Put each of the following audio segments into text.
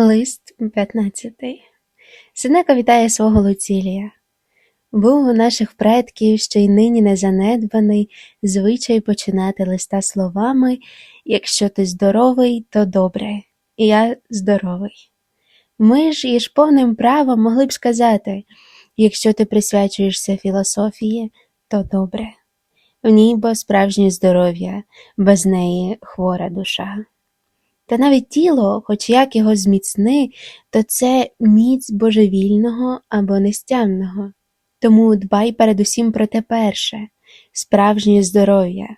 Лист 15. Синека вітає свого Луцілія. Був у наших предків, що й нині не занедбаний, звичай починати листа словами Якщо ти здоровий, то добре, і я здоровий. Ми ж із повним правом могли б сказати Якщо ти присвячуєшся філософії, то добре. В ній бо справжнє здоров'я, без неї хвора душа. Та навіть тіло, хоч як його зміцни, то це міць божевільного або нестямного. Тому дбай передусім про те перше справжнє здоров'я,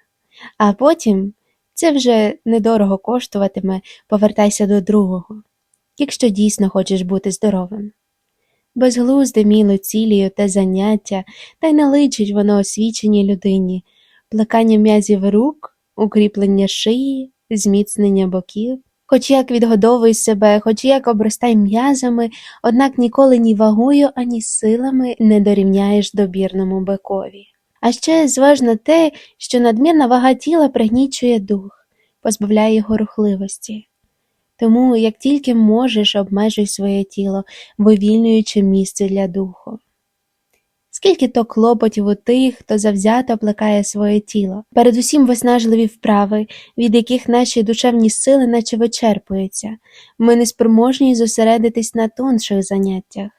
а потім це вже недорого коштуватиме, повертайся до другого, якщо дійсно хочеш бути здоровим. Безглузде міло цілію те заняття, та й наличить воно освіченій людині, плекання м'язів рук, укріплення шиї, зміцнення боків. Хоч як відгодовуй себе, хоч як обростай м'язами, однак ніколи ні вагою, ані силами не дорівняєш добірному бикові. А ще зважно те, що надмірна вага тіла пригнічує дух, позбавляє його рухливості. Тому, як тільки можеш, обмежуй своє тіло, вивільнюючи місце для духу. Скільки то клопотів у тих, хто завзято плекає своє тіло, передусім виснажливі вправи, від яких наші душевні сили наче вичерпуються, ми не спроможні зосередитись на тонших заняттях.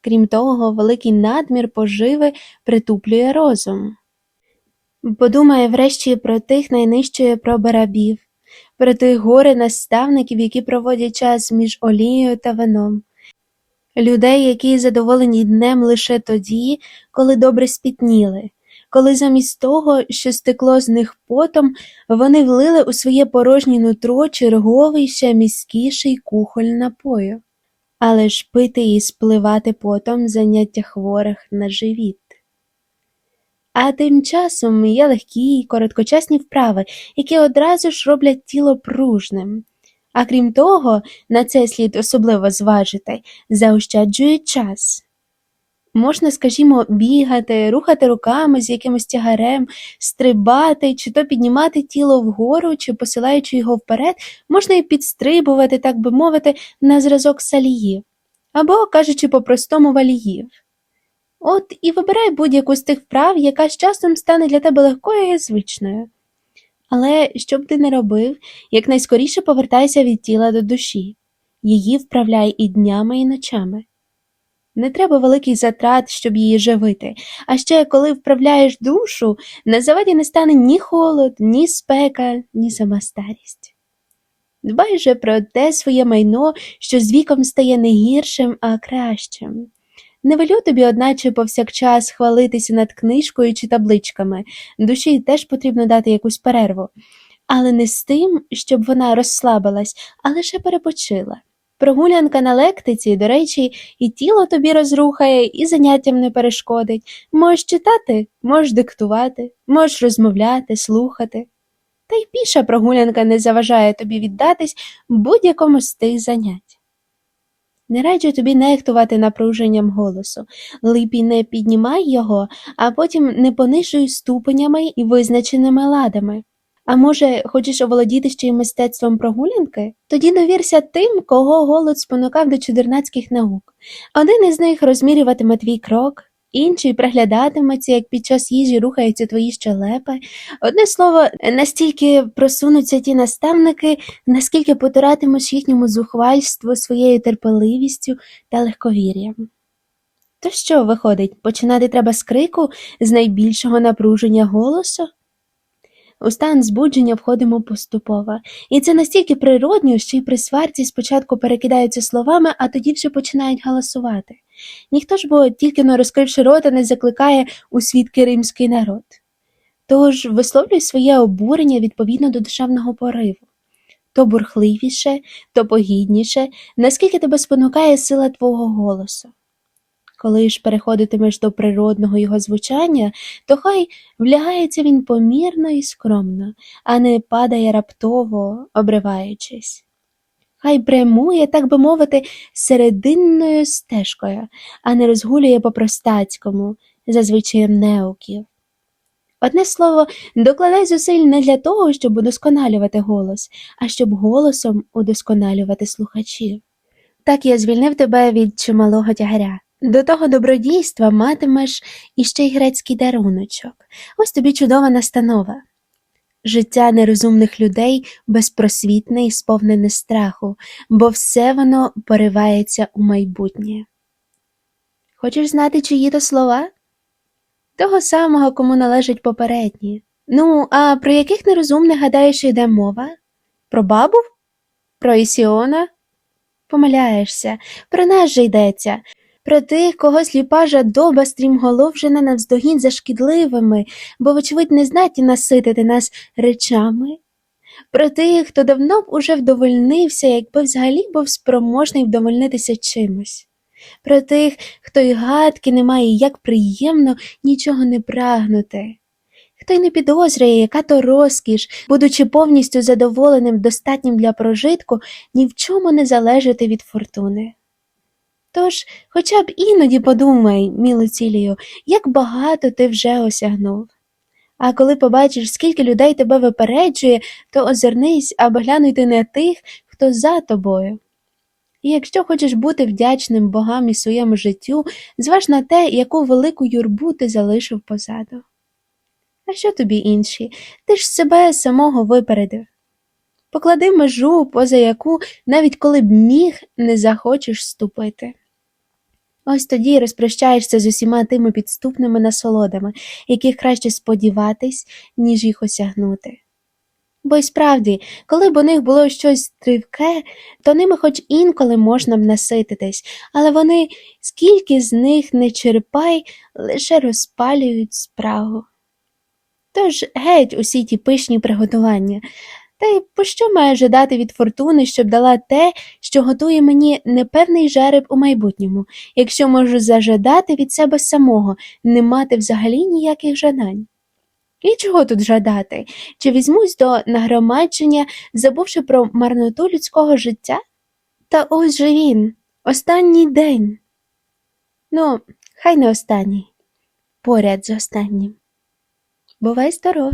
Крім того, великий надмір поживи притуплює розум. Подумає врешті про тих найнижчої пробарабів, про тих горе наставників, які проводять час між олією та вином, людей, які задоволені днем лише тоді, коли добре спітніли, коли замість того, що стекло з них потом, вони влили у своє порожнє нутро черговий ще міськіший кухоль напою, але ж пити і спливати потом заняття хворих на живіт. А тим часом є легкі й короткочасні вправи, які одразу ж роблять тіло пружним. А крім того, на це слід особливо зважити, заощаджують час. Можна, скажімо, бігати, рухати руками з якимось тягарем, стрибати, чи то піднімати тіло вгору, чи посилаючи його вперед, можна і підстрибувати, так би мовити, на зразок саліїв, або, кажучи по-простому, валіїв. От і вибирай будь-яку з тих вправ, яка з часом стане для тебе легкою і звичною. Але що б ти не робив, якнайскоріше повертайся від тіла до душі, її вправляй і днями, і ночами. Не треба великих затрат, щоб її живити, а ще коли вправляєш душу, на заваді не стане ні холод, ні спека, ні сама старість. Дбай же про те своє майно, що з віком стає не гіршим, а кращим. Не велю тобі, одначе, повсякчас хвалитися над книжкою чи табличками, душі теж потрібно дати якусь перерву, але не з тим, щоб вона розслабилась, а лише перепочила. Прогулянка на лектиці, до речі, і тіло тобі розрухає, і заняттям не перешкодить. Можеш читати, можеш диктувати, можеш розмовляти, слухати. Та й піша прогулянка не заважає тобі віддатись будь-якому з тих занять. Не раджу тобі нехтувати напруженням голосу, липі не піднімай його, а потім не понижуй ступенями і визначеними ладами. А може, хочеш оволодіти ще й мистецтвом прогулянки? Тоді довірся тим, кого голод спонукав до чудернацьких наук. Один із них розмірюватиме твій крок, інший приглядатиметься, як під час їжі рухаються твої щелепи. Одне слово, настільки просунуться ті наставники, наскільки потиратимеш їхньому зухвальству своєю терпеливістю та легковір'ям. То що виходить, починати треба з крику, з найбільшого напруження голосу? У стан збудження входимо поступово, і це настільки природньо, що й при сварці спочатку перекидаються словами, а тоді вже починають галасувати. Ніхто ж бо тільки но розкривши рота, не закликає у свідки римський народ. Тож висловлюй своє обурення відповідно до душевного пориву то бурхливіше, то погідніше, наскільки тебе спонукає сила твого голосу. Коли ж переходитимеш до природного його звучання, то хай влягається він помірно і скромно, а не падає раптово, обриваючись. Хай прямує, так би мовити, серединною стежкою, а не розгулює по простацькому, за звичаєм неуків. Одне слово, докладай зусиль не для того, щоб удосконалювати голос, а щоб голосом удосконалювати слухачів. Так я звільнив тебе від чималого тягаря. До того добродійства матимеш іще й грецький даруночок. Ось тобі чудова настанова. Життя нерозумних людей безпросвітне і сповнене страху, бо все воно поривається у майбутнє. Хочеш знати, чиї то слова? Того самого, кому належать попередні. Ну, а про яких нерозумних гадаєш йде мова? Про бабу? Про Ісіона? Помиляєшся, про нас же йдеться, про тих, кого сліпа жадоба стрімголов жене навздогін за шкідливими, бо, вочевидь, не здатні наситити нас речами. Про тих, хто давно б уже вдовольнився, якби взагалі був спроможний вдовольнитися чимось. Про тих, хто й гадки не має, як приємно нічого не прагнути. Хто й не підозрює, яка то розкіш, будучи повністю задоволеним, достатнім для прожитку, ні в чому не залежати від фортуни. Тож, хоча б іноді подумай, міло цілію, як багато ти вже осягнув. А коли побачиш, скільки людей тебе випереджує, то озирнись або глянути на тих, хто за тобою. І якщо хочеш бути вдячним богам і своєму життю, зваж на те, яку велику юрбу ти залишив позаду. А що тобі інші? Ти ж себе самого випередив. Поклади межу, поза яку, навіть коли б міг, не захочеш ступити. Ось тоді розпрощаєшся з усіма тими підступними насолодами, яких краще сподіватись, ніж їх осягнути. Бо й справді, коли б у них було щось тривке, то ними хоч інколи можна б насититись, але вони, скільки з них не черпай, лише розпалюють спрагу. Тож геть усі ті пишні приготування. Та й пощо маю жадати від фортуни, щоб дала те, що готує мені непевний жереб у майбутньому, якщо можу зажадати від себе самого, не мати взагалі ніяких жадань? І чого тут жадати? Чи візьмусь до нагромадження, забувши про марноту людського життя? Та ось же він, останній день. Ну, хай не останній, поряд з останнім. Бувай здоров!